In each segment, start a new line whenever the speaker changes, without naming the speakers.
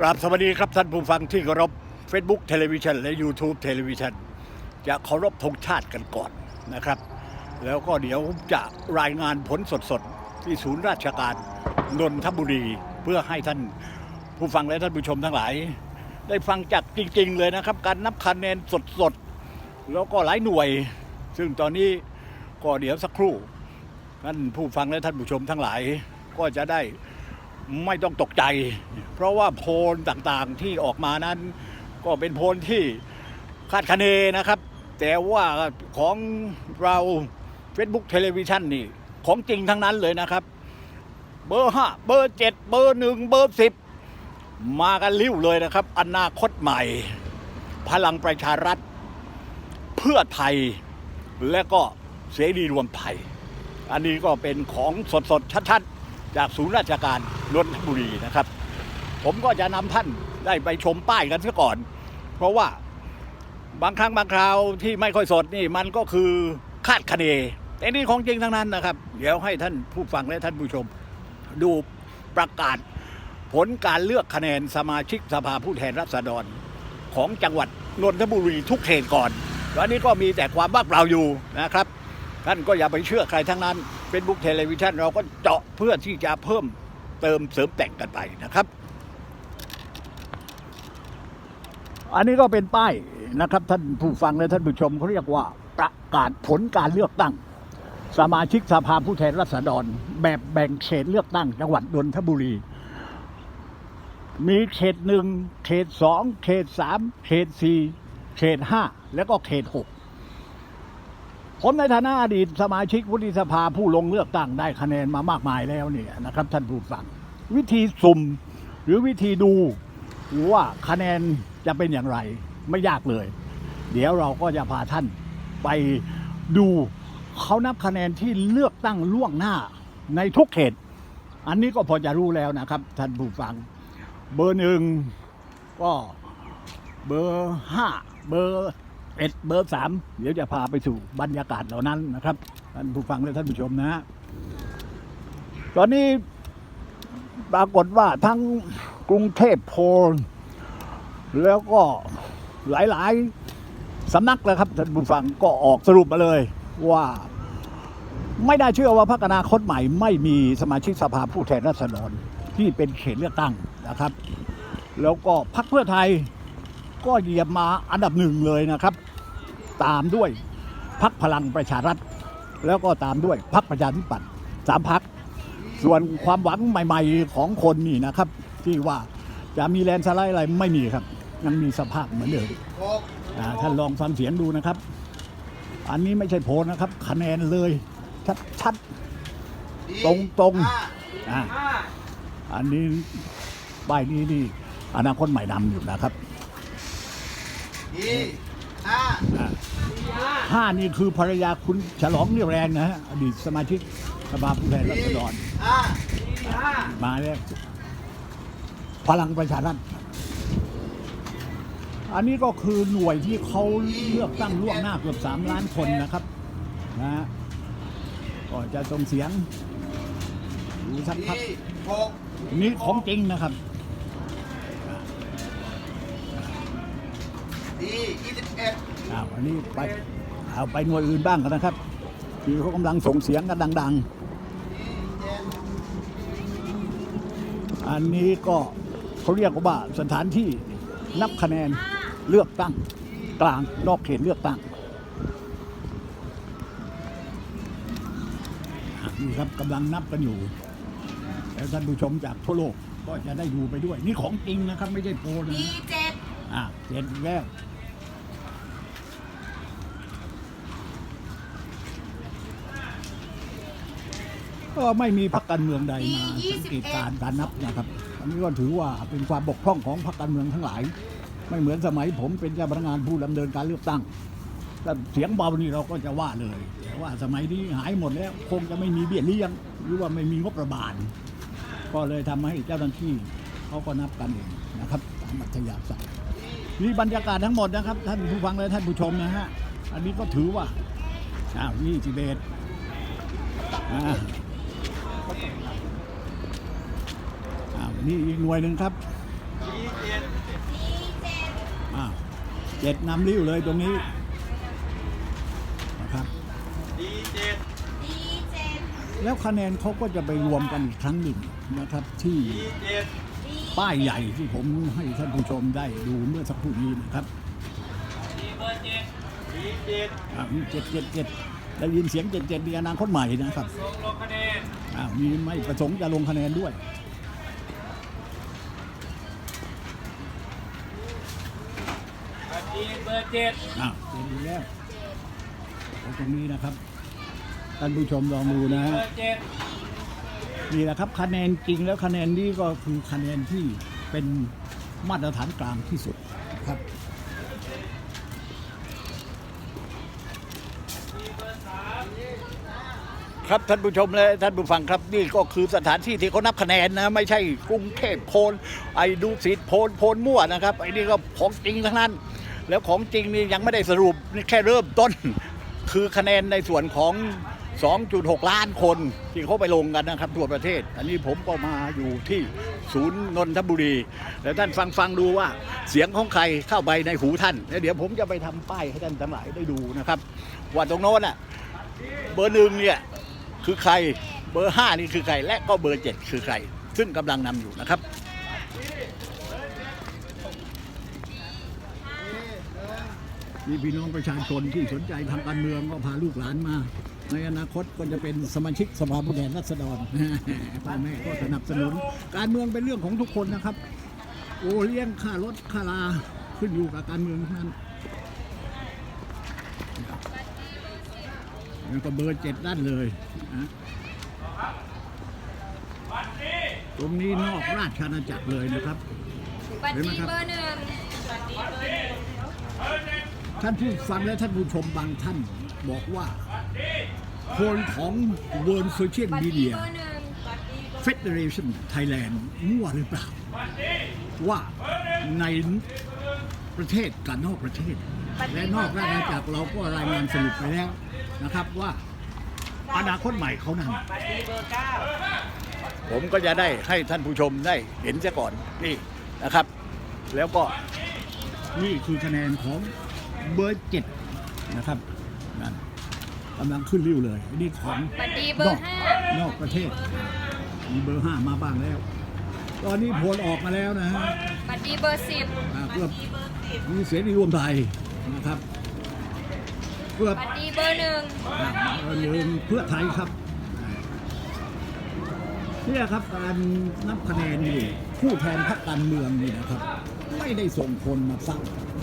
กราบสวัสดีครับท่านผู้ฟังที่เคารพ Facebook เท l e v i s i o n และ YouTube เท l e v i s i o n จะเคารพธงชาติกันก่อนนะครับ แล้วก็เดี๋ยวจะรายงานผลสดๆ ที่ศูนย์ราชการนนทบุรี เพื่อให้ท่านผู้ฟังและท่านผู้ชมทั้งหลาย ได้ฟังจากจริงๆเลยนะครับ การนับคะแนนสดๆ แล้วก็หลายหน่วย ซึ่งตอนนี้ก็เดี๋ยวสักครู่ท่านผู้ฟังและท่านผู้ชมทั้งหลายก็จะได้ ไม่ต้องตกใจ เพราะว่าโพลต่างๆที่ออกมานั้น ก็เป็นโพลที่คาดคะเนนะครับ แต่ว่าของเรา Facebook เท l e v i s i o n นี่ ของจริงทั้งนั้นเลยนะครับ เบอร์ห้าเบอร์เจ็ดเบอร์หนึ่งเบอร์สิบมากันริ้วเลยนะครับ อนาคตใหม่ พลังประชารัฐ เพื่อไทย และก็เสรีรวมไทย อันนี้ก็เป็นของสดๆชัดๆ จากศูนย์ราชการนนทบุรีนะครับ ผมก็จะนำท่านได้ไปชมป้ายกันซะก่อน เพราะว่าบางครั้งบางคราวที่ไม่ค่อยสดนี่มันก็คือคาดคะเนแต่นี่ของจริงทั้งนั้นนะครับ เดี๋ยวให้ท่านผู้ฟังและท่านผู้ชม ดูประกาศผลการเลือกคะแนนสมาชิกสภาผู้แทนราษฎร ของจังหวัดนนทบุรีทุกเขตก่อนแล้วอันนี้ก็มีแต่ความบ้าเปล่าอยู่นะครับ ท่านก็อย่าไปเชื่อใครทั้งนั้น Facebook เท l e v i s i o n เราก็เจาะเพื่อที่จะเพิ่มเติมเสริมแต่งกันไปนะครับ อันนี้ก็เป็นป้ายนะครับ ท่านผู้ฟังและท่านผู้ชมเขาเรียกว่าประกาศผลการเลือกตั้ง สมาชิกสภาผู้แทนราษฎร แบบแบ่งเขตเลือกตั้งจังหวัดนนทบุรี มีเขตหนึ่งเขตสองเขตสามเขตสี่เขตห้าแล้วก็เขตหก ผมในฐานะอดีตสมาชิกวุฒิสภาผู้ลงเลือกตั้งได้คะแนนมามากมายแล้วเนี่ยนะครับ ท่านผู้ฟังวิธีสุ่มหรือวิธีดูว่าคะแนนจะเป็นอย่างไรไม่ยากเลย เดี๋ยวเราก็จะพาท่านไปดูเขานับคะแนนที่เลือกตั้งล่วงหน้าในทุกเขต อันนี้ก็พอจะรู้แล้วนะครับ ท่านผู้ฟัง เบอร์หนึ่งก็เบอร์ห้าเบอร์ เอ็ดเบอร์สามเดี๋ยวจะพาไปสู่บรรยากาศเหล่านั้นนะครับท่านผู้ฟังและท่านผู้ชมนะฮะตอนนี้ปรากฏว่าทั้งกรุงเทพโพลแล้วก็หลาย ๆ สำนักเลยครับท่านผู้ฟังก็ออกสรุปมาเลยว่าไม่ได้เชื่อว่าพรรคอนาคตใหม่ไม่มีสมาชิกสภาผู้แทนราษฎรที่เป็นเขตเลือกตั้งนะครับ แล้วก็พรรคเพื่อไทยก็เหยียบมาอันดับหนึ่งเลยนะครับ ตามด้วยพรรคพลังประชารัฐ แล้วก็ตามด้วยพรรคประชาธิปัตย์สามพรรคส่วนความหวังใหม่ ๆ ของคนนี่นะครับ ที่ว่าจะมีแลนสไลด์อะไรไม่มีครับ ยังมีสภาพเหมือนเดิมท่านลองฟังเสียงดูนะครับ อันนี้ไม่ใช่โพลนะครับ คะแนนเลย ชัดๆ ตรงๆอ่าอันนี้ป้ายนี้นี่อนาคตใหม่นำอยู่นะครับ
ห้า
อ่าห้านี่คือภรรยาคุณฉลองเรียวแรงนะฮะอดีตสมาชิกสภาผู้แทนราษฎร
ห้า
มาแล้วพลังประชารัฐอันนี้ก็คือหน่วยที่เขาเลือกตั้งล่วงหน้าเกือบสามล้านคนนะครับนะฮะก็จะส่งเสียงดูสัก
ดี
พัก
หก
นี่ของจริงนะครับ
อ็ด
อ้าวอันนี้ไปเอาไปหน่วยอื่นบ้างกันนะครับที่เขากำลังส่งเสียงกันดัง
ดีเจ็ด
ๆอันนี้ก็เขาเรียกว่าสถานที่นับคะแนนเลือกตั้งกลางนอกเขตเลือกตั้งอะนี่ครับกำลังนับกันอยู่แล้วท่านผู้ชมจากทั่วโลกก็จะได้ดูไปด้วย นี่ของจริงนะครับ ไม่ใช่โพลนะ
ดีเจ็ด
อะเจ็ดแล้ว ก็ไม่มีพรรคการเมืองใดมาสังเกตการณ์การนับนะครับ อันนี้ก็ถือว่าเป็นความบกพร่องของพรรคการเมืองทั้งหลาย ไม่เหมือนสมัยผมเป็นเจ้าพนักงานผู้ดำเนินการเลือกตั้งถ้าเสียงเบานี่เราก็จะว่าเลยแต่ว่าสมัยนี้หายหมดแล้ว คงจะไม่มีเบี้ยเลี้ยง หรือว่าไม่มีงบประมาณก็เลยทำให้เจ้าหน้าที่เขาก็นับกันเองนะครับตามอัธยาศัยนี่บรรยากาศทั้งหมดนะครับ ท่านผู้ฟังและท่านผู้ชมนะฮะอันนี้ก็ถือว่าอ้าวนี่สิเบตอ่า อ้าวนี่อีกหน่วยหนึ่งครับ
ดีเจ็ด
อ่าเจ็ดนำริ้วเลยตรงนี้นะครับ
ดีเจ็ด
แล้วคะแนนเขาก็จะไปรวมกันอีกครั้งหนึ่งนะครับที่
ดีเจ็ด
ป้ายใหญ่ที่ผมให้ท่านผู้ชมได้ดูเมื่อสักครู่นี้นะครับ
ดีเบอร์เจ็ดดีเจ็ด
อ่ามีเจ็ดเจ็ดเจ็ดได้ยินเสียงเจ็ดเจ็ดในอนาคตใหม่นะครับ
ลงลงคะแนน
อ่ามีไม่ประสงค์จะลงคะแนนด้วย
ดีเบอร์เจ็ด
อ้าวเจ็ดอยู่แล้วเอาตรงนี้นะครับ ท่านผู้ชมลองดูนะ
เบ
ฮะ
อร์เจ็ด
นี่แหละครับคะแนนจริงแล้วคะแนนนี้ก็คือคะแนนที่เป็นมาตรฐานกลางที่สุดครับ ครับท่านผู้ชมและท่านผู้ฟังครับนี่ก็คือสถานที่ที่เขานับคะแนนนะไม่ใช่กรุงเทพโพลไอ้ดูสิทธิ์โพลโพลมั่วนะครับไอ้นี่ก็ของจริงทั้งนั้น แล้วของจริงนี่ยังไม่ได้สรุปนี่แค่เริ่มต้น คือคะแนนในส่วนของ 2.6 ล้านคนที่เขาไปลงกันนะครับทั่วประเทศ อันนี้ผมก็มาอยู่ที่ศูนย์นนทบุรีแล้วท่านฟังฟังดูว่าเสียงของใครเข้าไปในหูท่านแล้วเดี๋ยวผมจะไปทำป้ายให้ท่านทั้งหลายได้ดูนะครับว่าตรงโน้นอะเบอร์หนึ่งเนี่ย คือใครเบอร์ห้านี่คือใคร และก็เบอร์เจ็ดคือใคร ซึ่งกำลังนำอยู่นะครับมีพี่น้องประชาชนที่สนใจทางการเมืองก็พาลูกหลานมา ในอนาคตก็จะเป็นสมาชิกสภาผู้แทนราษฎรพ่อแม่ก็สนับสนุน การเมืองเป็นเรื่องของทุกคนนะครับ โอเลี้ยงค่ารถค่าลาขึ้นอยู่กับการเมืองนั้น แล้วก็เบอร์เจ็ดด้านเลยนะตรงนี้นอกราชอาณาจักรเลยนะครับ
บัตรดีเบอร์หนึ่ง
ท่านผู้ฟังและท่านผู้ชมบางท่านบอกว่าคนของ World Social
บัตรดี
Media
เบอร์หนึ่ง
Federation Thailand มั่วหรือเปล่า ว่าในประเทศกับนอกประเทศ และนอกราชอาณาจักรเราก็รายงานสรุปไปแล้ว นะครับว่าอนาคตใหม่เขานำผมก็จะได้ให้ท่านผู้ชมได้เห็นเสียก่อนนี่นะครับ แล้วก็นี่คือคะแนนของเบอร์เจ็ดนะครับนั่นกำลังขึ้นริ้วเลย นี่ของ
บัตรดีเบอร์ห้าน
อกประเทศ มีเบอร์ห้ามาบ้างแล้ว ตอนนี้ผลออกมาแล้วนะฮะ
บัตรดีเบอร์สิบ
อ่าเพื่อมีเสรีรวมไทยนะครับ เพื่อ
บัตรดีเบอร์หนึ่ง
อ่าเบอร์หนึ่งเพื่อไทยครับอ่าเนี่ยครับการนับคะแนนนี่ผู้แทนพรรคการเมืองนี่นะครับ ไม่ได้ส่งคนมาเฝ้า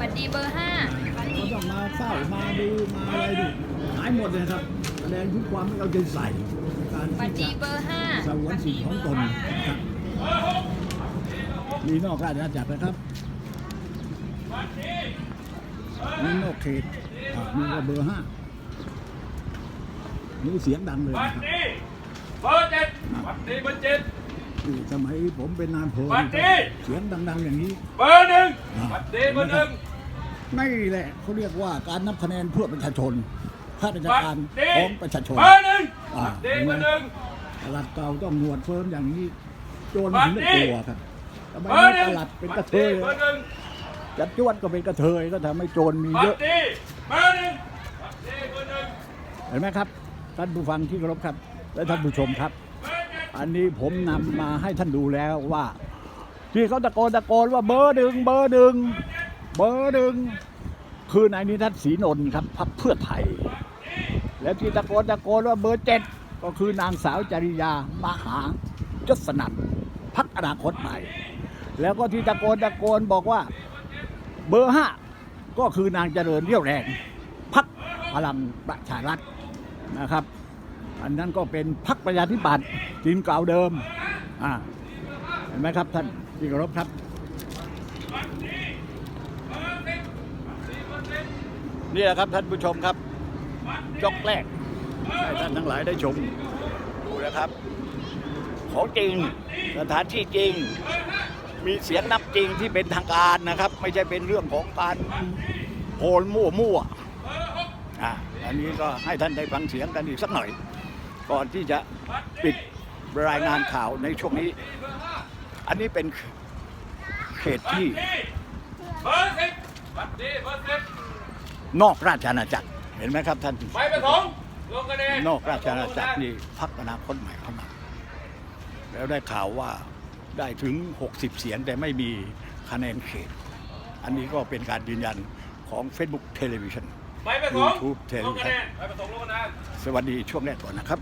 บัตรดีเบอร์ห้า
เขาต้องมาเฝ้ามาดูมาอะไรดูหายหมดเลยครับแสดงถึงความไม่เอาใจใส่ในการ
บัตร
ที่
ดี
จะ
เบอร์ห้า
สงวนสิทธิของตนนะครับมีนอกราชอาณาจักรนะครับมีนอกเขต อะมีก็เบอร์ห้านี่เสียงดังเลย
บั
นะ
ต
ครับ
รดีเบอร์เจ็ดบัตรดีเบอร์เจ็ด
นี่สมัยผมเป็นนายอำเภอ
บัตรดี
เสียงดังๆอย่างนี้
เบอร์หนึ่งบัตรดีเบอร์หนึ่ง
นี่แหละเขาเรียกว่าการนับคะแนนเพื่อประชาชนข้าราช
บัต
การ
รดี
ของประชาชน
เบอร์หนึ่ง
อ่า
บัตรดีเบอร์หนึ่ง
ตลาดเก่าต้องหนวดเฟิร์มอย่างนี้ โจร
บัตร
ถึงได้
ดี
กลัวครับทำไม
เบอร์หนึ่ง
ตลาดเป็นก
บั
ระ
ตร
เท
ดี
ย
เบอร์หนึ่ง
จัดจวดก็เป็นกระเทยก็ทำให้โจรมี
บั
เย
ต
อะ
รดีเบอร์หนึ่งบัตรดีเบอร์หนึ่ง
เห็นไหมครับท่านผู้ฟังที่เคารพครับ และท่านผู้ชมครับ อันนี้ผมนำมาให้ท่านดูแล้วว่า ที่เขาตะโกนตะโกนว่าเบอร์หนึ่งเบอร์หนึ่งเบอร์หนึ่งคือนายนิทัศน์ศรีนนท์ครับพรรคเพื่อไทย แล้วที่ตะโกนตะโกนว่าเบอร์เจ็ดก็คือนางสาวจริยามหายศนันพักอนาคตใหม่ แล้วก็ที่ตะโกนตะโกนบอกว่าเบอร์ห้าก็คือนางเจริญเรี่ยวแรงพักพลังประชารัฐ นะครับ อันนั้นก็เป็นพักประชาธิปัตย์ทีมเก่าเดิมอ่าเห็นไหมครับท่านที่เคารพครับนี่แหละครับท่านผู้ชมครับจอกแรกให้ท่านทั้งหลายได้ชมดูนะครับ ของจริงสถานที่จริง มีเสียงนับจริงที่เป็นทางการนะครับ ไม่ใช่เป็นเรื่องของการโพลมั่วมั่วอะ อันนี้ก็ให้ท่านได้ฟังเสียงกันอีกสักหน่อย ก่อนที่จะปิดรายงานข่าวในช่วงนี้ อันนี้เป็นคเขต
บัตร
ที่
ดีเบอร์สิบบัตรดีเบอร์สิบ
นอกราชอาณาจักรเห็นไหมครับท่าน
ใบประสงค์ลงคะแนน
นอกราชอาณาจักรนี่พักอนาคตใหม่เข้ามาแล้วได้ข่าวว่าได้ถึง 60 เสียงแต่ไม่มีคะแนนเขต อันนี้ก็เป็นการยืนยันของ Facebook Television
ใบประสงค์
YouTube
ลงคะแนนใบประสงค์ลงคะแนน
สวัสดีช่วงแรกก่อนนะครับ